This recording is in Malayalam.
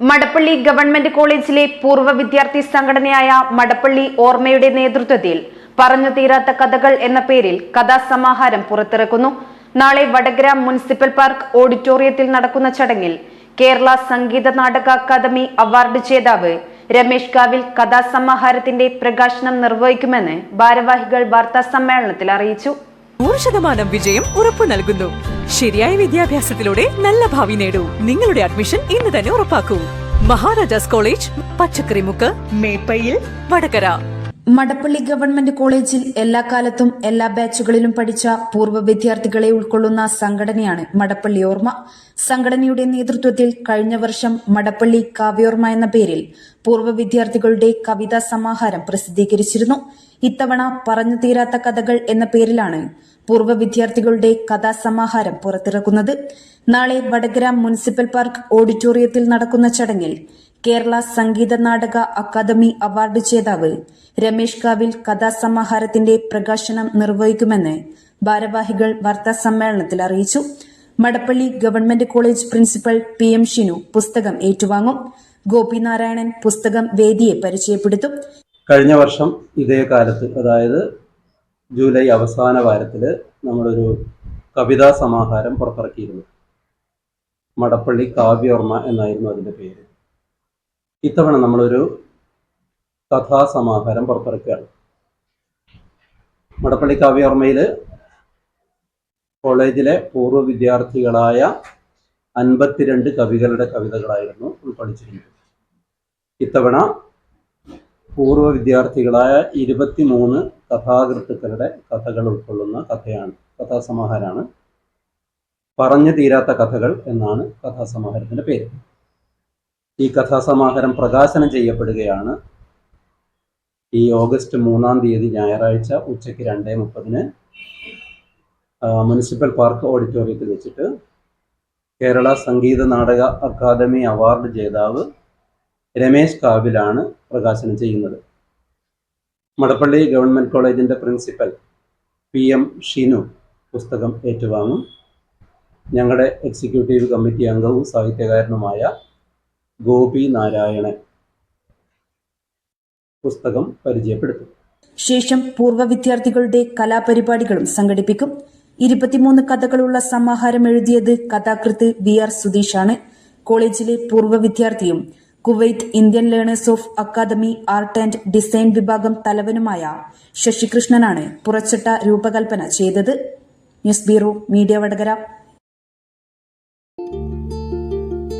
മടപ്പള്ളി ഗവൺമെന്റ് കോളേജിലെ പൂർവ വിദ്യാർത്ഥി സംഘടനയായ മടപ്പള്ളി ഓർമ്മയുടെ നേതൃത്വത്തിൽ പറഞ്ഞു തീരാത്ത കഥകൾ എന്ന പേരിൽ കഥാസമാഹാരം പുറത്തിറക്കുന്നു. നാളെ വടകര മുനിസിപ്പൽ പാർക്ക് ഓഡിറ്റോറിയത്തിൽ നടക്കുന്ന ചടങ്ങിൽ കേരള സംഗീത നാടക അക്കാദമി അവാർഡ് ജേതാവ് രമേഷ് കാവിൽ കഥാസമാഹാരത്തിന്റെ പ്രകാശനം നിർവഹിക്കുമെന്ന് ഭാരവാഹികൾ വാർത്താ സമ്മേളനത്തിൽ അറിയിച്ചു. നൂറ് ശതമാനം വിജയം ഉറപ്പു നൽകുന്നു. ശരിയായ വിദ്യാഭ്യാസത്തിലൂടെ നല്ല ഭാവി നേടൂ. നിങ്ങളുടെ അഡ്മിഷൻ ഇന്ന് തന്നെ ഉറപ്പാക്കൂ. മഹാരാജാസ് കോളേജ് പച്ചക്കറിമുക്ക് മേപ്പയിൽ വടകര. മടപ്പള്ളി ഗവൺമെന്റ് കോളേജിൽ എല്ലാ കാലത്തും എല്ലാ ബാച്ചുകളിലും പഠിച്ച പൂർവ വിദ്യാർത്ഥികളെ ഉൾക്കൊള്ളുന്ന സംഘടനയാണ് മടപ്പള്ളി ഓർമ്മ. സംഘടനയുടെ നേതൃത്വത്തിൽ കഴിഞ്ഞ വർഷം മടപ്പള്ളി കാവ്യോർമ്മ എന്ന പേരിൽ പൂർവ വിദ്യാർത്ഥികളുടെ കവിതാ സമാഹാരം പ്രസിദ്ധീകരിച്ചിരുന്നു. ഇത്തവണ പറഞ്ഞു തീരാത്ത കഥകൾ എന്ന പേരിലാണ് പൂർവ വിദ്യാർത്ഥികളുടെ കഥാസമാഹാരം പുറത്തിറക്കുന്നത്. നാളെ വടകര മുനിസിപ്പൽ പാർക്ക് ഓഡിറ്റോറിയത്തിൽ നടക്കുന്ന ചടങ്ങിൽ കേരള സംഗീത നാടക അക്കാദമി അവാർഡ് ജേതാവ് രമേഷ് കാവിൽ കഥാസമാഹാരത്തിന്റെ പ്രകാശനം നിർവഹിക്കുമെന്ന് ഭാരവാഹികൾ വാർത്താ സമ്മേളനത്തിൽ അറിയിച്ചു. Madappally government college principal P M Shinu പുസ്തകം ഏറ്റുവാങ്ങും. ഗോപിനാരായണൻ പുസ്തകം വേദിയെ പരിചയപ്പെടുത്തും. കഴിഞ്ഞ വർഷം ഇതേ കാലത്ത് അതായത് ജൂലൈ അവസാന വാരത്തിൽ നമ്മളൊരു കവിതാ സമാഹാരം പുറത്തിറക്കിയിരുന്നു. മടപ്പള്ളി കാവ്യോർമ്മ എന്നായിരുന്നു അതിന്റെ പേര്. ഇത്തവണ നമ്മളൊരു കഥാസമാഹാരം പുറത്തിറക്കുകയാണ്. മടപ്പള്ളി കാവ്യോർമ്മയിൽ കോളേജിലെ പൂർവ വിദ്യാർത്ഥികളായ അൻപത്തിരണ്ട് കവികളുടെ കവിതകളായിരുന്നു ഉൾക്കൊള്ളിച്ചിരുന്നത് ഇത്തവണ പൂർവ വിദ്യാർത്ഥികളായ ഇരുപത്തിമൂന്ന് കഥാകൃത്തുക്കളുടെ കഥകൾ ഉൾക്കൊള്ളുന്ന കഥയാണ് കഥാസമാഹാരമാണ്. പറഞ്ഞു തീരാത്ത കഥകൾ എന്നാണ് കഥാസമാഹാരത്തിന്റെ പേര്. ഈ കഥാസമാഹാരം പ്രകാശനം ചെയ്യപ്പെടുകയാണ്. ഈ ഓഗസ്റ്റ് മൂന്നാം തീയതി ഞായറാഴ്ച ഉച്ചയ്ക്ക് രണ്ടേ മുപ്പതിന് മുനിസിപ്പൽ പാർക്ക് ഓഡിറ്റോറിയത്തിൽ വെച്ചിട്ട് കേരള സംഗീത നാടക അക്കാദമി അവാർഡ് ജേതാവ് രമേശ് കാവിലാണ് പ്രകാശനം ചെയ്യുന്നത്. മടപ്പള്ളി ഗവൺമെന്റ് കോളേജിന്റെ പ്രിൻസിപ്പൽ പി എം ഷിനു പുസ്തകം ഏറ്റുവാങ്ങും. ഞങ്ങളുടെ എക്സിക്യൂട്ടീവ് കമ്മിറ്റി അംഗവും സാഹിത്യകാരനുമായ ഗോപി നാരായണൻ. പുസ്തകം പരിചയപ്പെടുത്തും. ശേഷം പൂർവ വിദ്യാർത്ഥികളുടെ കലാപരിപാടികളും സംഘടിപ്പിക്കും. ഇരുപത്തിമൂന്ന് കഥകളുള്ള സമാഹാരം എഴുതിയത് കഥാകൃത്ത് വി ആർ സുധീഷാണ്. കോളേജിലെ പൂർവ വിദ്യാർത്ഥിയും Kuwait Indian learners of academy art and design വിഭാഗം തലവനുമായ ശശികൃഷ്ണനാണ് പുറച്ചട്ട രൂപകൽപ്പന ചെയ്തത്. News bureau media Vadakara.